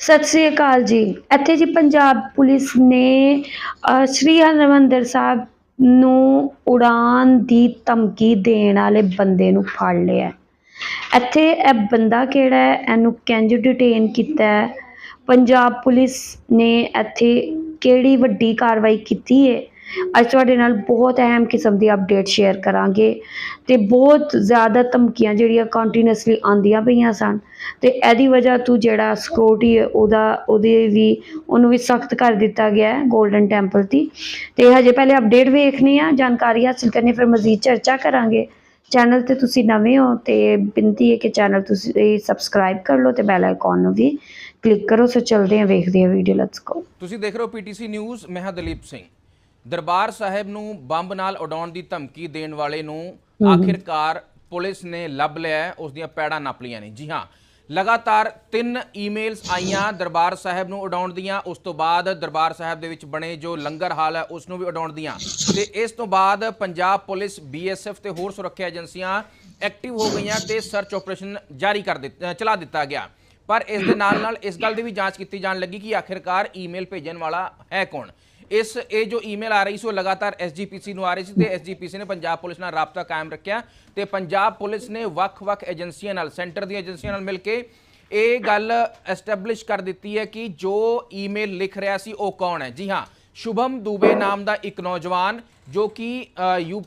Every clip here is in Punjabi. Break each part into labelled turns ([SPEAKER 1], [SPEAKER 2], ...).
[SPEAKER 1] ਸਤਿ ਸ੍ਰੀ ਅਕਾਲ ਜੀ। ਇੱਥੇ ਜੀ ਪੰਜਾਬ ਪੁਲਿਸ ਨੇ ਸ਼੍ਰੀ ਹਰਿਮੰਦਰ ਸਾਹਿਬ ਨੂੰ ਉਡਾਨ ਦੀ ਧਮਕੀ ਦੇਣ ਵਾਲੇ ਬੰਦੇ ਨੂੰ ਫੜ ਲਿਆ। ਇੱਥੇ ਇਹ ਬੰਦਾ ਕਿਹੜਾ ਹੈ? ਇਹਨੂੰ ਕਿੰਜ ਡਿਟੇਨ ਕੀਤਾ ਹੈ? ਪੰਜਾਬ ਪੁਲਿਸ ਨੇ ਇੱਥੇ ਕਿਹੜੀ ਵੱਡੀ ਕਾਰਵਾਈ ਕੀਤੀ ਹੈ? ਅੱਜ ਤੁਹਾਡੇ ਨਾਲ ਬਹੁਤ ਅਹਿਮ ਕਿਸਮ ਦੀ ਅਪਡੇਟ ਸ਼ੇਅਰ ਕਰਾਂਗੇ ਤੇ ਬਹੁਤ ਜ਼ਿਆਦਾ ਧਮਕੀਆਂ ਜਿਹੜੀਆਂ ਕੰਟੀਨਿਊਸਲੀ ਆਉਂਦੀਆਂ ਪਈਆਂ ਸਨ ਤੇ ਇਹਦੀ ਵਜ੍ਹਾ ਤੋਂ ਜਿਹੜਾ ਸਿਕਿਉਰਿਟੀ ਹੈ ਉਹਦਾ, ਉਹਦੇ ਵੀ ਉਹਨੂੰ ਵੀ ਸਖਤ ਕਰ ਦਿੱਤਾ ਗਿਆ ਹੈ 골ਡਨ ਟੈਂਪਲ ਦੀ ਤੇ ਹਜੇ ਪਹਿਲੇ ਅਪਡੇਟ ਵੇਖਣੀ ਆ ਜਾਣਕਾਰੀ ਹਾਸਲ ਕਰਨੀ ਫਿਰ ਮਜ਼ੀਦ ਚਰਚਾ ਕਰਾਂਗੇ। ਚੈਨਲ ਤੇ ਤੁਸੀਂ ਨਵੇਂ ਹੋ ਤੇ ਬੇਨਤੀ ਹੈ ਕਿ ਚੈਨਲ ਤੁਸੀਂ ਸਬਸਕ੍ਰਾਈਬ ਕਰ ਲਓ ਤੇ ਬੈਲ ਆਈਕਨ ਨੂੰ ਵੀ ਕਲਿੱਕ ਕਰੋ। ਸੋ ਚਲਦੇ ਹਾਂ, ਵੇਖਦੇ ਹਾਂ ਵੀਡੀਓ ਲੈਟਸ ਗੋ
[SPEAKER 2] ਤੁਸੀਂ ਦੇਖ ਰਹੇ ਹੋ ਪੀਟੀਸੀ ਨਿਊਜ਼ ਮੈਂ ਹਾਂ ਦਲੀਪ ਸਿੰਘ। ਦਰਬਾਰ ਸਾਹਿਬ ਨੂੰ ਬੰਬ ਨਾਲ ਉਡਾਉਣ ਦੀ ਧਮਕੀ ਦੇਣ ਵਾਲੇ ਨੂੰ ਆਖਿਰਕਾਰ ਪੁਲਿਸ ਨੇ ਲੱਭ ਲਿਆ ਉਸ ਦੀਆਂ ਪੈੜਾਂ ਨੱਪ ਲਈਆਂ ਨੇ। ਜੀ ਹਾਂ ਲਗਾਤਾਰ ਤਿੰਨ ਈਮੇਲਸ ਆਈਆਂ ਦਰਬਾਰ ਸਾਹਿਬ ਨੂੰ ਉਡਾਉਣ ਦੀਆਂ ਉਸ ਤੋਂ ਬਾਅਦ ਦਰਬਾਰ ਸਾਹਿਬ ਦੇ ਵਿੱਚ ਬਣੇ ਜੋ ਲੰਗਰ ਹਾਲ ਹੈ ਉਸ ਨੂੰ ਵੀ ਉਡਾਉਣ ਦੀਆਂ। ਤੇ ਇਸ ਤੋਂ ਬਾਅਦ ਪੰਜਾਬ ਪੁਲਿਸ ਬੀਐਸਐਫ ਤੇ ਹੋਰ ਸੁਰੱਖਿਆ ਏਜੰਸੀਆਂ ਐਕਟਿਵ ਹੋ ਗਈਆਂ ਤੇ ਸਰਚ ਆਪਰੇਸ਼ਨ ਜਾਰੀ ਕਰ ਦਿੱਤਾ ਚਲਾ ਦਿੱਤਾ ਗਿਆ। ਪਰ ਇਸ ਦੇ ਨਾਲ ਨਾਲ ਇਸ ਗੱਲ ਦੀ ਵੀ ਜਾਂਚ ਕੀਤੀ ਜਾਣ ਲੱਗੀ ਕਿ ਆਖਿਰਕਾਰ ਈਮੇਲ ਭੇਜਣ ਵਾਲਾ ਹੈ ਕੌਣ? ਇਸ, ਇਹ ਜੋ ਈਮੇਲ ਆ ਰਹੀ ਸੀ, ਉਹ ਲਗਾਤਾਰ ਐਸਜੀਪੀਸੀ ਨੂੰ ਆ ਰਹੀ ਸੀ ਤੇ ਐਸਜੀਪੀਸੀ ਨੇ ਪੰਜਾਬ ਪੁਲਿਸ ਨਾਲ ਰਾਬਤਾ ਕਾਇਮ ਰੱਖਿਆ ਤੇ ਪੰਜਾਬ ਪੁਲਿਸ ਨੇ ਵੱਖ-ਵੱਖ ਏਜੰਸੀਆਂ ਨਾਲ, ਸੈਂਟਰ ਦੀਆਂ ਏਜੰਸੀਆਂ ਨਾਲ ਮਿਲ ਕੇ ਇਹ ਗੱਲ ਐਸਟੈਬਲਿਸ਼ ਕਰ ਦਿੱਤੀ ਹੈ ਕਿ ਜੋ ਈਮੇਲ ਲਿਖ ਰਿਹਾ ਸੀ, ਉਹ ਕੌਣ ਹੈ? ਜੀ ਹਾਂ, ਸ਼ੁਭਮ ਦੂਬੇ ਨਾਮ ਦਾ ਇੱਕ ਨੌਜਵਾਨ ਜੋ ਕਿ ਯੂ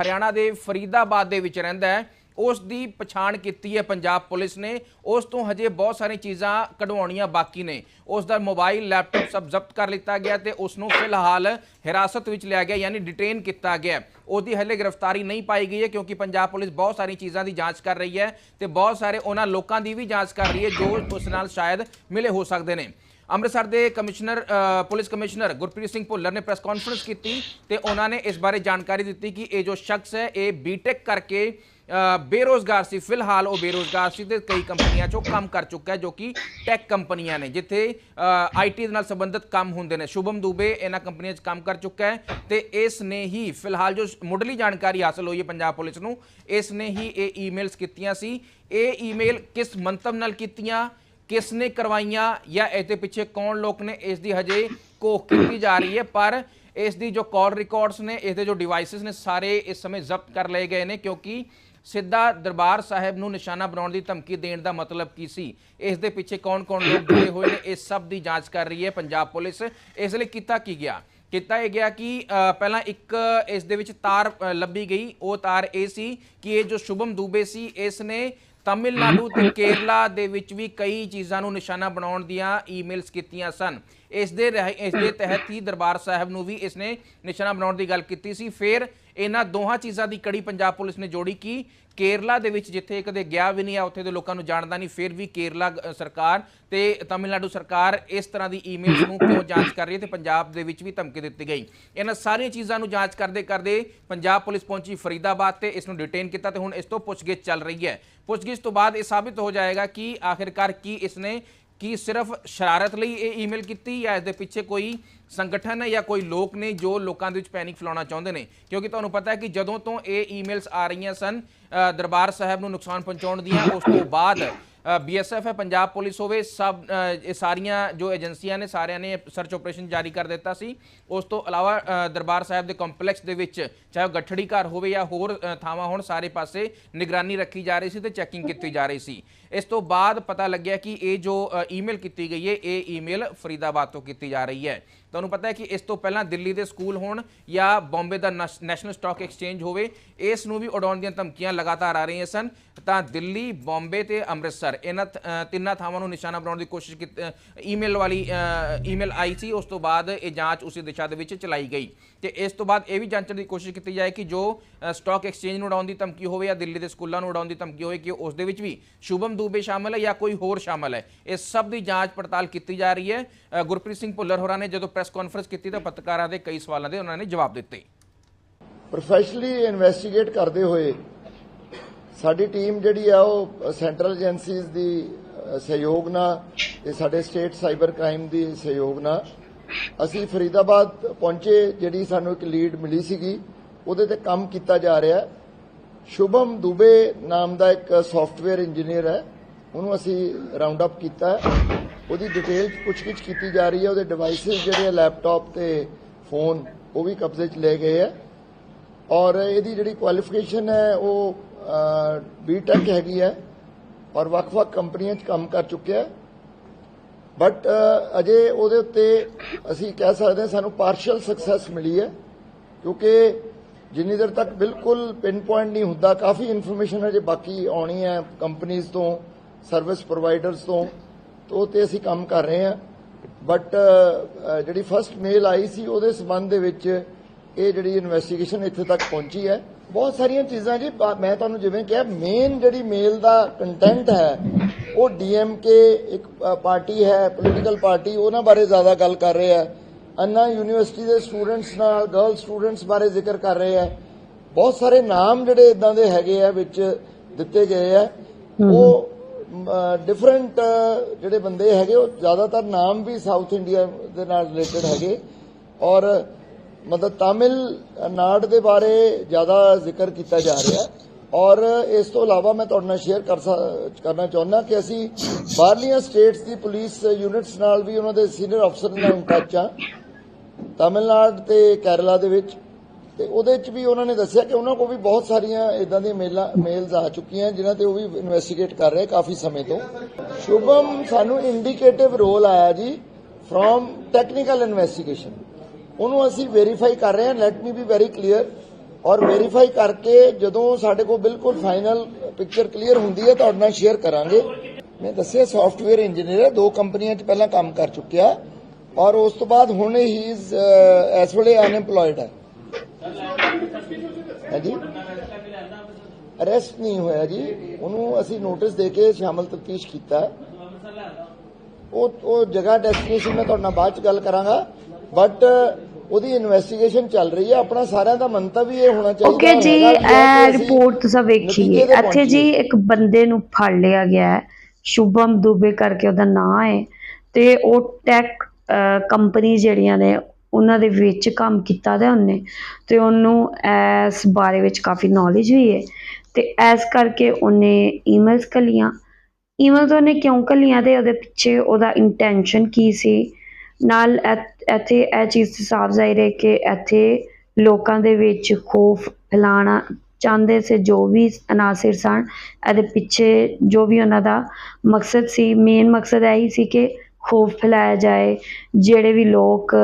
[SPEAKER 2] ਹਰਿਆਣਾ ਦੇ ਫਰੀਦਾਬਾਦ ਦੇ ਵਿੱਚ ਰਹਿੰਦਾ ਹੈ। ਉਸ ਦੀ ਪਛਾਣ ਕੀਤੀ ਹੈ ਪੰਜਾਬ ਪੁਲਿਸ ਨੇ। ਉਸ ਤੋਂ ਹਜੇ ਬਹੁਤ ਸਾਰੀਆਂ ਚੀਜ਼ਾਂ ਕਢਵਾਉਣੀਆਂ ਬਾਕੀ ਨੇ। ਉਸ ਦਾ ਮੋਬਾਈਲ, ਲੈਪਟਾਪ ਸਭ ਜ਼ਬਤ ਕਰ ਲਿੱਤਾ ਗਿਆ ਤੇ ਉਸ ਨੂੰ ਫਿਲਹਾਲ ਹਿਰਾਸਤ ਵਿੱਚ ਲਿਆ ਗਿਆ, ਯਾਨੀ ਡਿਟੇਨ ਕੀਤਾ ਗਿਆ। ਉਹਦੀ ਹਲੇ ਗ੍ਰਿਫਤਾਰੀ ਨਹੀਂ ਪਾਈ ਗਈ ਹੈ ਕਿਉਂਕਿ ਪੰਜਾਬ ਪੁਲਿਸ ਬਹੁਤ ਸਾਰੀਆਂ ਚੀਜ਼ਾਂ ਦੀ ਜਾਂਚ ਕਰ ਰਹੀ ਹੈ ਤੇ ਬਹੁਤ ਸਾਰੇ ਉਹਨਾਂ ਲੋਕਾਂ ਦੀ ਵੀ ਜਾਂਚ ਕਰ ਰਹੀ ਹੈ ਜੋ ਉਸ ਨਾਲ ਸ਼ਾਇਦ ਮਿਲੇ ਹੋ ਸਕਦੇ ਨੇ। ਅੰਮ੍ਰਿਤਸਰ ਦੇ commissioner police commissioner Gurpreet Singh Bhullar ਨੇ ਪ੍ਰੈਸ ਕਾਨਫਰੰਸ ਕੀਤੀ ਤੇ ਉਹਨਾਂ ਨੇ ਇਸ ਬਾਰੇ ਜਾਣਕਾਰੀ ਦਿੱਤੀ ਕਿ ਇਹ ਜੋ ਸ਼ਖਸ ਹੈ, ਇਹ ਬੀਟੈਕ ਕਰਕੇ ਬੇਰੋਜ਼ਗਾਰ ਸੀ। ਫਿਲਹਾਲ ਉਹ ਬੇਰੋਜ਼ਗਾਰ ਸੀ ਤੇ ਕਈ ਕੰਪਨੀਆਂ 'ਚੋਂ ਕੰਮ ਕਰ ਚੁੱਕਾ ਜੋ ਕਿ ਟੈਕ ਕੰਪਨੀਆਂ ਨੇ, ਜਿੱਥੇ ਆਈਟੀ ਦੇ ਨਾਲ ਸੰਬੰਧਿਤ ਕੰਮ ਹੁੰਦੇ ਨੇ। ਸ਼ੁਭਮ ਦੂਬੇ ਇਹਨਾਂ ਕੰਪਨੀਆਂ 'ਚ ਕੰਮ ਕਰ ਚੁੱਕਾ ਹੈ ਤੇ ਇਸ ਨੇ ਹੀ ਫਿਲਹਾਲ ਜੋ ਮੁੱਢਲੀ ਜਾਣਕਾਰੀ ਹਾਸਲ ਹੋਈ ਹੈ ਪੰਜਾਬ ਪੁਲਿਸ ਨੂੰ, ਇਸ ਨੇ ਹੀ ਇਹ ਈਮੇਲਸ ਕੀਤੀਆਂ ਸੀ। ਇਹ ਈਮੇਲ ਕਿਸ ਮੰਤਵ ਨਾਲ ਕੀਤੀਆਂ ਕਿਸ ਨੇ ਕਰਵਾਈਆਂ ਜਾਂ ਇਸ ਦੇ ਪਿੱਛੇ ਕੌਣ ਲੋਕ ਨੇ, ਇਸ ਦੀ ਹਜੇ ਕੋਖ ਕੀਤੀ ਜਾ ਰਹੀ ਹੈ। ਪਰ ਇਸ ਦੀ ਜੋ ਕਾਲ ਰਿਕਾਰਡਸ ਨੇ ਇਸ ਦੇ ਜੋ ਡਿਵਾਈਸਸ ਨੇ, ਸਾਰੇ ਇਸ ਸਮੇਂ ਜ਼ਬਤ ਕਰ ਲਏ ਗਏ ਨੇ ਕਿਉਂਕਿ ਸਿੱਧਾ ਦਰਬਾਰ ਸਾਹਿਬ ਨੂੰ ਨਿਸ਼ਾਨਾ ਬਣਾਉਣ ਦੀ ਧਮਕੀ ਦੇਣ ਦਾ ਮਤਲਬ ਕੀ ਸੀ? ਇਸ ਦੇ ਪਿੱਛੇ ਕੌਣ-ਕੌਣ ਲੋਕ ਜੁੜੇ ਹੋਏ ਨੇ? ਇਸ ਸਭ ਦੀ ਜਾਂਚ ਕਰ ਰਹੀ ਹੈ ਪੰਜਾਬ ਪੁਲਿਸ। ਇਸ ਲਈ ਕੀਤਾ ਕੀ ਗਿਆ? ਕੀਤਾ ਇਹ ਗਿਆ ਕਿ ਪਹਿਲਾਂ ਇੱਕ ਇਸ ਦੇ ਵਿੱਚ ਤਾਰ ਲੱਭੀ ਗਈ। ਉਹ ਤਾਰ ਇਹ ਸੀ ਕਿ ਇਹ ਜੋ ਸ਼ੁਭਮ ਦੂਬੇ ਸੀ ਇਸ ਨੇ ਤਮਿਲਨਾਡੂ ਤੇ ਕੇਰਲਾ ਦੇ ਵਿੱਚ ਵੀ ਕਈ ਚੀਜ਼ਾਂ ਨੂੰ ਨਿਸ਼ਾਨਾ ਬਣਾਉਣ ਦੀਆਂ ਈਮੇਲਸ ਕੀਤੀਆਂ ਸਨ। ਇਸ ਦੇ ਇਸ ਦੇ ਤਹਿਤ ਹੀ ਦਰਬਾਰ ਸਾਹਿਬ ਨੂੰ ਵੀ ਇਸ ਨੇ ਨਿਸ਼ਾਨਾ ਬਣਾਉਣ ਦੀ ਗੱਲ ਕੀਤੀ ਸੀ। ਫਿਰ ਇਹਨਾਂ ਦੋਹਾਂ ਚੀਜ਼ਾਂ ਦੀ ਕੜੀ ਪੰਜਾਬ ਪੁਲਿਸ ਨੇ ਜੋੜੀ ਕਿ ਕੇਰਲਾ ਦੇ ਵਿੱਚ ਜਿੱਥੇ ਕਦੇ ਗਿਆ ਵੀ ਨਹੀਂ ਆ, ਉੱਥੇ ਦੇ ਲੋਕਾਂ ਨੂੰ ਜਾਣਦਾ ਨਹੀਂ, ਫਿਰ ਵੀ ਕੇਰਲਾ ਗ- ਸਰਕਾਰ ਤੇ ਤਾਮਿਲਨਾਡੂ ਸਰਕਾਰ ਇਸ ਤਰ੍ਹਾਂ ਦੀ ਈਮੇਲਸ ਨੂੰ ਕਿਉਂ ਜਾਂਚ ਕਰ ਰਹੀ ਹੈ ਤੇ ਪੰਜਾਬ ਦੇ ਵਿੱਚ ਵੀ ਧਮਕੀ ਦਿੱਤੀ ਗਈ। ਇਹਨਾਂ ਸਾਰੀਆਂ ਚੀਜ਼ਾਂ ਨੂੰ ਜਾਂਚ ਕਰਦੇ ਕਰਦੇ ਪੰਜਾਬ ਪੁਲਿਸ ਪਹੁੰਚੀ ਫਰੀਦਾਬਾਦ ਤੇ ਇਸ ਨੂੰ ਡਿਟੇਨ ਕੀਤਾ ਤੇ ਹੁਣ ਇਸ ਤੋਂ ਪੁੱਛਗਿੱਛ ਚੱਲ ਰਹੀ ਹੈ। ਪੁੱਛਗਿੱਛ ਤੋਂ ਬਾਅਦ ਇਹ ਸਾਬਿਤ ਹੋ ਜਾਏਗਾ ਕਿ ਆਖਿਰਕਾਰ ਕੀ ਇਸ ਨੇ ਕਿ ਸਿਰਫ ਸ਼ਰਾਰਤ ਲਈ ਇਹ ਈਮੇਲ ਕੀਤੀ ਜਾਂ ਇਸ ਦੇ ਪਿੱਛੇ ਕੋਈ ਸੰਗਠਨ ਹੈ ਜਾਂ ਕੋਈ ਲੋਕ ਨੇ ਜੋ ਲੋਕਾਂ ਦੇ ਵਿੱਚ ਪੈਨਿਕ ਫੈਲਾਉਣਾ ਚਾਹੁੰਦੇ ਨੇ? ਕਿਉਂਕਿ ਤੁਹਾਨੂੰ ਪਤਾ ਹੈ ਕਿ ਜਦੋਂ ਤੋਂ ਇਹ ਈਮੇਲਸ ਆ ਰਹੀਆਂ ਸਨ ਦਰਬਾਰ ਸਾਹਿਬ ਨੂੰ ਨੁਕਸਾਨ ਪਹੁੰਚਾਉਣ ਦੀਆਂ, ਉਸ ਤੋਂ ਬਾਅਦ ਬੀਐਸਐਫ ਹੈ, ਪੰਜਾਬ ਪੁਲਿਸ ਹੋਵੇ, ਸਭ ਇਹ ਸਾਰੀਆਂ ਜੋ ਏਜੰਸੀਆਂ ਨੇ, ਸਾਰਿਆਂ ਨੇ ਸਰਚ ਆਪਰੇਸ਼ਨ ਜਾਰੀ ਕਰ ਦਿੱਤਾ ਸੀ। ਉਸ ਤੋਂ ਇਲਾਵਾ ਦਰਬਾਰ ਸਾਹਿਬ ਦੇ ਕੰਪਲੈਕਸ ਦੇ ਵਿੱਚ, ਚਾਹੇ ਉਹ ਗੱਠੜੀ ਘਰ ਹੋਵੇ ਜਾਂ ਹੋਰ ਥਾਵਾਂ ਹੋਣ, ਸਾਰੇ ਪਾਸੇ ਨਿਗਰਾਨੀ ਰੱਖੀ ਜਾ ਰਹੀ ਸੀ ਤੇ ਚੈਕਿੰਗ ਕੀਤੀ ਜਾ ਰਹੀ ਸੀ। ਇਸ ਤੋਂ ਬਾਅਦ ਪਤਾ ਲੱਗਿਆ ਕਿ ਇਹ ਜੋ ਈਮੇਲ ਕੀਤੀ ਗਈ ਹੈ, ਇਹ ਈਮੇਲ ਫਰੀਦਾਬਾਦ ਤੋਂ ਕੀਤੀ ਜਾ ਰਹੀ ਹੈ। ਤੁਹਾਨੂੰ ਪਤਾ ਹੈ ਕਿ ਇਸ ਤੋਂ ਪਹਿਲਾਂ ਦਿੱਲੀ ਦੇ ਸਕੂਲ ਹੋਣ ਜਾਂ ਬੰਬੇ ਦਾ ਨੈਸ਼- ਨੈਸ਼ਨਲ ਸਟਾਕ ਐਕਸਚੇਂਜ ਹੋਵੇ, ਇਸ ਨੂੰ ਵੀ ਉਡਾਉਣ ਦੀਆਂ ਧਮਕੀਆਂ ਲਗਾਤਾਰ ਆ ਰਹੀਆਂ ਸਨ। ਤਾਂ ਦਿੱਲੀ, ਬੰਬੇ ਤੇ ਅੰਮ੍ਰਿਤਸਰ, ਇਹਨਾਂ th- ਤਿੰਨਾਂ ਥਾਵਾਂ ਨੂੰ ਨਿਸ਼ਾਨਾ ਬਣਾਉਣ ਦੀ ਕੋਸ਼ਿਸ਼ ਕੀਤੀ ਈਮੇਲ ਵਾਲੀ ਈਮੇਲ ਆਈ ਸੀ। ਉਸ ਤੋਂ ਬਾਅਦ ਇਹ ਜਾਂਚ ਉਸੇ ਦਿਸ਼ਾ ਦੇ ਵਿੱਚ ਚਲਾਈ ਗਈ। ਤੇ ਇਸ ਤੋਂ ਬਾਅਦ ਇਹ ਵੀ ਜਾਂਚਣ ਦੀ ਕੋਸ਼ਿਸ਼ ਕੀਤੀ ਜਾਏ ਕਿ ਜੋ ਅ, ਸਟਾਕ ਐਕਸਚੇਂਜ ਨੂੰ ਉਡਾਉਣ ਦੀ ਧਮਕੀ ਹੋਵੇ ਜਾਂ ਦਿੱਲੀ ਦੇ ਸਕੂਲਾਂ ਨੂੰ ਉਡਾਉਣ ਦੀ ਧਮਕੀ ਹੋਵੇ ਕਿ ਉਸ ਦੇ ਵਿੱਚ ਵੀ ਸ਼ੁਭਮ ਦੂਬੇ ਸ਼ਾਮਲ ਹੈ ਜਾਂ ਕੋਈ ਹੋਰ ਸ਼ਾਮਲ ਹੈ। ਇਹ ਸਭ ਦੀ ਜਾਂਚ ਪੜਤਾਲ ਕੀਤੀ ਜਾ ਰਹੀ ਹੈ। ਗੁਰਪ੍ਰੀਤ ਸਿੰਘ ਭੁੱਲਰ ਹੋਰਾਂ ਨੇ ਜਦੋਂ ਪ੍ਰੈਸ ਕਾਨਫਰੰਸ ਕੀਤੀ ਤਾਂ ਪੱਤਰਕਾਰਾਂ ਦੇ ਕਈ ਸਵਾਲਾਂ ਦੇ ਉਹਨਾਂ ਨੇ ਜਵਾਬ ਦਿੱਤੇ।
[SPEAKER 3] ਪ੍ਰੋਫੈਸ਼ਨਲੀ ਇਨਵੈਸਟੀਗੇਟ ਕਰਦੇ ਹੋਏ ਸਾਡੀ ਟੀਮ ਜਿਹੜੀ ਆ ਉਹ ਸੈਂਟਰਲ ਏਜੰਸੀਜ਼ ਦੀ ਸਹਿਯੋਗ ਨਾਲ ਤੇ ਸਾਡੇ ਸਟੇਟ ਸਾਈਬਰ ਕ੍ਰਾਈਮ ਦੀ ਸਹਿਯੋਗ ਨਾਲ ਅਸੀਂ ਫਰੀਦਾਬਾਦ ਪਹੁੰਚੇ, ਜਿਹੜੀ ਸਾਨੂੰ ਇੱਕ ਲੀਡ ਮਿਲੀ ਸੀਗੀ, ਉਹਦੇ ਤੇ ਕੰਮ ਕੀਤਾ ਜਾ ਰਿਹਾ ਹੈ। ਸ਼ੁਭਮ ਦੁਬੇ ਨਾਮ ਦਾ ਇੱਕ ਸੌਫਟਵੇਅਰ ਇੰਜੀਨੀਅਰ ਹੈ। ਉਹਨੂੰ ਅਸੀਂ ਰਾਉਂਡ ਅਪ ਕੀਤਾ ਉਹਦੀ ਡਿਟੇਲ ਪੁੱਛਗਿੱਛ ਕੀਤੀ ਜਾ ਰਹੀ ਹੈ। ਉਹਦੇ ਡਿਵਾਈਸਿਸ ਜਿਹੜੇ ਆ ਲੈਪਟਾਪ ਤੇ ਫੋਨ ਉਹ ਵੀ ਕਬਜ਼ੇ 'ਚ ਲਏ ਗਏ ਹੈ। ਔਰ ਇਹਦੀ ਜਿਹੜੀ ਕੁਆਲੀਫਿਕੇਸ਼ਨ ਹੈ, ਉਹ ਬੀਟੈਕ ਹੈਗੀ ਹੈ। ਔਰ ਵੱਖ-ਵੱਖ ਕੰਪਨੀਆਂ 'ਚ ਕੰਮ ਕਰ ਚੁੱਕਿਆ ਹੈ। ਬਟ uh, ਅਜੇ ਉਹਦੇ ਉੱਤੇ ਅਸੀਂ ਕਹਿ ਸਕਦੇ ਹਾਂ ਸਾਨੂੰ ਪਾਰਸ਼ਲ ਸਕਸੈਸ ਮਿਲੀ ਹੈ, ਕਿਉਂਕਿ ਜਿੰਨੀ ਦੇਰ ਤੱਕ ਬਿਲਕੁਲ ਪਿਨ ਪੁਆਇੰਟ ਨਹੀਂ ਹੁੰਦਾ, ਕਾਫੀ ਇਨਫੋਰਮੇਸ਼ਨ ਅਜੇ ਬਾਕੀ ਆਉਣੀ ਹੈ ਕੰਪਨੀਆਂ ਤੋਂ ਸਰਵਿਸ ਪ੍ਰੋਵਾਈਡਰਸ ਤੋਂ ਤੋਂ ਉਹ ਤੇ ਅਸੀਂ ਕੰਮ ਕਰ ਰਹੇ ਹਾਂ। ਬਟ ਜਿਹੜੀ ਫਰਸਟ ਮੇਲ ਆਈ ਸੀ, ਉਹਦੇ ਸਬੰਧ ਦੇ ਵਿੱਚ ਇਹ ਜਿਹੜੀ ਇਨਵੈਸਟੀਗੇਸ਼ਨ ਇੱਥੇ ਤੱਕ ਪਹੁੰਚੀ ਹੈ। ਬਹੁਤ ਸਾਰੀਆਂ ਚੀਜ਼ਾਂ ਜੀ ਮੈਂ ਤੁਹਾਨੂੰ ਜਿਵੇਂ ਕਿਹਾ ਮੇਨ ਜਿਹੜੀ ਮੇਲ ਦਾ ਕੰਟੈਂਟ ਹੈ ਉਹ ਡੀਐਮਕੇ ਇੱਕ ਪਾਰਟੀ ਹੈ ਪੋਲੀਟੀਕਲ ਪਾਰਟੀ ਉਹਨਾਂ ਬਾਰੇ ਜ਼ਿਆਦਾ ਗੱਲ ਕਰ ਰਹੇ ਹੈ। ਅੰਨਾ ਯੂਨੀਵਰਸਿਟੀ ਦੇ ਸਟੂਡੈਂਟਸ ਨਾਲ ਗਰਲ ਸਟੂਡੈਂਟਸ ਬਾਰੇ ਜ਼ਿਕਰ ਕਰ ਰਹੇ ਹੈ। ਬਹੁਤ ਸਾਰੇ ਨਾਮ ਜਿਹੜੇ ਇਦਾਂ ਦੇ ਹੈਗੇ ਆ ਵਿੱਚ ਦਿੱਤੇ ਗਏ ਆ। ਉਹ ਡਿਫਰੈਂਟ ਜਿਹੜੇ ਬੰਦੇ ਹੈਗੇ ਉਹ ਜ਼ਿਆਦਾਤਰ ਨਾਮ ਵੀ ਸਾਊਥ ਇੰਡੀਆ ਦੇ ਨਾਲ ਰਿਲੇਟਡ ਹੈਗੇ। ਔਰ ਮਤਲਬ ਤਾਮਿਲ ਨਾਡ ਦੇ ਬਾਰੇ ਜ਼ਿਆਦਾ ਜ਼ਿਕਰ ਕੀਤਾ ਜਾ ਰਿਹਾ। ਔਰ ਇਸ ਤੋਂ ਇਲਾਵਾ ਮੈਂ ਤੁਹਾਡੇ ਨਾਲ ਸ਼ੇਅਰ ਕਰਨਾ ਚਾਹੁੰਦਾ ਕਿ ਅਸੀਂ ਬਾਹਰਲੀਆਂ ਸਟੇਟਸ ਦੀ ਪੁਲਿਸ ਯੂਨਿਟਸ ਨਾਲ ਵੀ ਉਹਨਾਂ ਦੇ ਸੀਨੀਅਰ ਅਫਸਰ ਨਾਲ ਇਨ ਟੱਚ ਆ ਤਾਮਿਲਨਾਡੂ ਤੇ ਕੇਰਲਾ ਦੇ ਵਿੱਚ। ਤੇ ਉਹਦੇ ਚ ਵੀ ਉਹਨਾਂ ਨੇ ਦੱਸਿਆ ਕਿ ਉਹਨਾਂ ਕੋਲ ਵੀ ਬਹੁਤ ਸਾਰੀਆਂ ਇਦਾਂ ਦੀਆਂ ਮੇਲਾਂ ਮੇਲਸ ਆ ਚੁੱਕੀਆਂ, ਜਿਨ੍ਹਾਂ ਤੇ ਉਹ ਵੀ ਇਨਵੈਸਟੀਗੇਟ ਕਰ ਰਹੇ ਕਾਫੀ ਸਮੇਂ ਤੋਂ। ਸ਼ੁਭਮ, ਸਾਨੂੰ ਇੰਡੀਕੇਟਿਵ ਰੋਲ ਆਇਆ ਜੀ ਫਰੋਮ ਟੈਕਨੀਕਲ ਇਨਵੈਸਟੀਗੇਸ਼ਨ ਉਹਨੂੰ ਅਸੀਂ ਵੈਰੀਫਾਈ ਕਰ ਰਹੇ ਹਾਂ let me be very clear ਔਰ ਵੈਰੀਫਾਈ ਕਰਕੇ ਜਦੋਂ ਸਾਡੇ ਕੋਲ ਬਿਲਕੁਲ ਫਾਈਨਲ ਪਿਕਚਰ ਕਲੀਅਰ ਹੁੰਦੀ ਹੈ, ਤੁਹਾਡੇ ਨਾਲ ਸ਼ੇਅਰ ਕਰਾਂਗੇ। ਮੈਂ ਦੱਸਿਆ ਸੌਫਟਵੇਅਰ ਇੰਜੀਨੀਅਰ ਹੈ, ਦੋ ਕੰਪਨੀਆਂ 'ਚ ਪਹਿਲਾਂ ਕੰਮ ਕਰ ਚੁੱਕਿਆ। ਔਰ ਉਸ ਤੋਂ ਬਾਅਦ ਹੁਣ ਹੀ ਇਜ਼ ਇਸ ਵੇਲੇ ਅਨਐਮਪਲੋਇਡ ਹੈ। ਹਾਂਜੀ ਅਰੈਸਟ ਨਹੀਂ ਹੋਇਆ ਜੀ। ਉਹਨੂੰ ਅਸੀਂ ਨੋਟਿਸ ਦੇ ਕੇ ਸ਼ਾਮਲ ਤਫਤੀਸ਼ ਕੀਤਾ। ਉਹ ਉਹ ਜਗ੍ਹਾ ਡੈਸਟੀਨੇਸ਼ਨ ਮੈਂ ਤੁਹਾਡੇ ਨਾਲ ਬਾਅਦ ਚ ਗੱਲ ਕਰਾਂਗਾ। ਬਟ ਉਹਦੀ ਇਨਵੈਸਟੀਗੇਸ਼ਨ ਚੱਲ ਰਹੀ ਹੈ। ਆਪਣਾ ਸਾਰਿਆਂ ਦਾ ਮੰਤਵ ਹੀ ਇਹ ਹੋਣਾ ਚਾਹੀਦਾ।
[SPEAKER 1] ਓਕੇ ਜੀ ਇਹ ਰਿਪੋਰਟ ਤੁਸੀਂ ਵੇਖੀ ਹੈ। ਇੱਥੇ ਜੀ। ਇੱਕ ਬੰਦੇ ਨੂੰ ਫੜ ਲਿਆ ਗਿਆ ਹੈ। ਸ਼ੁਭਮ ਦੁਬੇ ਕਰਕੇ ਉਹਦਾ ਨਾਮ ਹੈ। ਤੇ ਉਹ ਟੈਕ ਕੰਪਨੀ ਜਿਹੜੀਆਂ ਨੇ ਉਹਨਾਂ ਦੇ ਵਿੱਚ ਕੰਮ ਕੀਤਾ ਦਾ ਉਹਨੇ। ਤੇ ਉਹਨੂੰ ਇਸ ਬਾਰੇ ਵਿੱਚ ਕਾਫੀ ਨੌਲੇਜ ਵੀ ਹੈ। ਤੇ ਇਸ ਕਰਕੇ ਉਹਨੇ ਈਮੇਲਸ ਕਲੀਆਂ। ਈਮੇਲ ਤੋਂ ਉਹਨੇ ਕਿਉਂ ਕਲੀਆਂ ਤੇ ਉਹਦੇ ਪਿੱਛੇ ਉਹਦਾ ਇੰਟੈਂਸ਼ਨ ਕੀ ਸੀ? ਨਾਲ ਇੱਥੇ ਇਹ ਚੀਜ਼ ਤੇ ਸਾਫ਼ ਜ਼ਾਹਿਰ ਹੈ ਕਿ ਇੱਥੇ ਲੋਕਾਂ ਦੇ ਵਿੱਚ ਖੋਫ ਫੈਲਾਉਣਾ ਚਾਹੁੰਦੇ ਸੀ, ਜੋ ਵੀ ਅਨਾਸਰ ਸਨ। ਇਹਦੇ ਪਿੱਛੇ ਜੋ ਵੀ ਉਹਨਾਂ ਦਾ ਮਕਸਦ ਸੀ ਮੇਨ ਮਕਸਦ ਇਹ ਹੀ ਸੀ ਕਿ ਖੋਫ ਫੈਲਾਇਆ ਜਾਏ। ਜਿਹੜੇ ਵੀ ਲੋਕ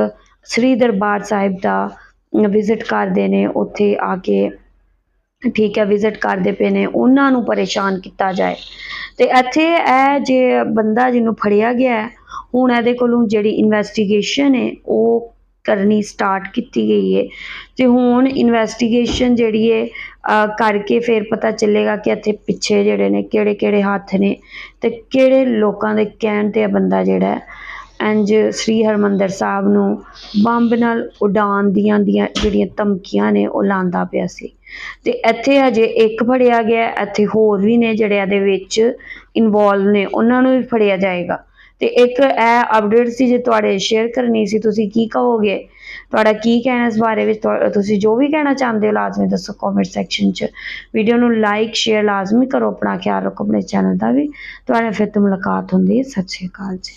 [SPEAKER 1] ਸ੍ਰੀ ਦਰਬਾਰ ਸਾਹਿਬ ਦਾ ਵਿਜ਼ਿਟ ਕਰਦੇ ਨੇ, ਉੱਥੇ ਆ ਕੇ ਠੀਕ ਹੈ ਵਿਜ਼ਿਟ ਕਰਦੇ ਪਏ ਨੇ, ਉਹਨਾਂ ਨੂੰ ਪਰੇਸ਼ਾਨ ਕੀਤਾ ਜਾਏ। ਤੇ ਇੱਥੇ ਇਹ ਜੇ ਬੰਦਾ ਜਿਹਨੂੰ ਫੜਿਆ ਗਿਆ ਹੁਣ ਇਹਦੇ ਕੋਲੋਂ ਜਿਹੜੀ ਇਨਵੈਸਟੀਗੇਸ਼ਨ ਹੈ, ਉਹ ਕਰਨੀ ਸਟਾਰਟ ਕੀਤੀ ਗਈ ਹੈ। ਤੇ ਹੁਣ ਇਨਵੈਸਟੀਗੇਸ਼ਨ ਜਿਹੜੀ ਹੈ ਕਰਕੇ ਫਿਰ ਪਤਾ ਚੱਲੇਗਾ ਕਿ ਇੱਥੇ ਪਿੱਛੇ ਜਿਹੜੇ ਨੇ ਕਿਹੜੇ ਕਿਹੜੇ ਹੱਥ ਨੇ ਤੇ ਕਿਹੜੇ ਲੋਕਾਂ ਦੇ ਕਹਿਣ ਤੇ ਇਹ ਬੰਦਾ ਜਿਹੜਾ ਹੈ, ਇੰਜ ਸ੍ਰੀ ਹਰਮੰਦਰ ਸਾਹਿਬ ਨੂੰ ਬੰਬ ਨਾਲ ਉਡਾਉਣ ਦੀਆਂ ਦੀਆਂ ਜਿਹੜੀਆਂ ਧਮਕੀਆਂ ਨੇ, ਉਹ ਲਾਂਦਾ ਪਿਆ ਸੀ। ਤੇ ਇੱਥੇ ਹਜੇ ਇੱਕ ਫੜਿਆ ਗਿਆ, ਇੱਥੇ ਹੋਰ ਵੀ ਨੇ ਜਿਹੜੇ ਇਹਦੇ ਵਿੱਚ ਇਨਵੋਲਵ ਨੇ, ਉਹਨਾਂ ਨੂੰ ਵੀ ਫੜਿਆ ਜਾਏਗਾ। ਤੇ ਇੱਕ ਇਹ ਅਪਡੇਟ ਸੀ ਜੇ ਤੁਹਾਡੇ ਸ਼ੇਅਰ ਕਰਨੀ ਸੀ, ਤੁਸੀਂ ਕੀ ਕਹੋਗੇ? ਤੁਹਾਡਾ ਕੀ ਕਹਿਣਾ ਇਸ ਬਾਰੇ ਵਿੱਚ? ਤੁਸੀਂ ਜੋ ਵੀ ਕਹਿਣਾ ਚਾਹੁੰਦੇ ਹੋ ਲਾਜ਼ਮੀ ਦੱਸੋ ਕਮੈਂਟ ਸੈਕਸ਼ਨ 'ਚ। ਵੀਡੀਓ ਨੂੰ ਲਾਈਕ ਸ਼ੇਅਰ ਲਾਜ਼ਮੀ ਕਰੋ, ਆਪਣਾ ਖਿਆਲ ਰੱਖੋ ਆਪਣੇ ਚੈਨਲ ਦਾ ਵੀ। ਤੁਹਾਡੇ ਫਿਰ ਤੋਂ ਮੁਲਾਕਾਤ ਹੁੰਦੀ ਹੈ। ਸਤਿ ਸ਼੍ਰੀ ਅਕਾਲ ਜੀ।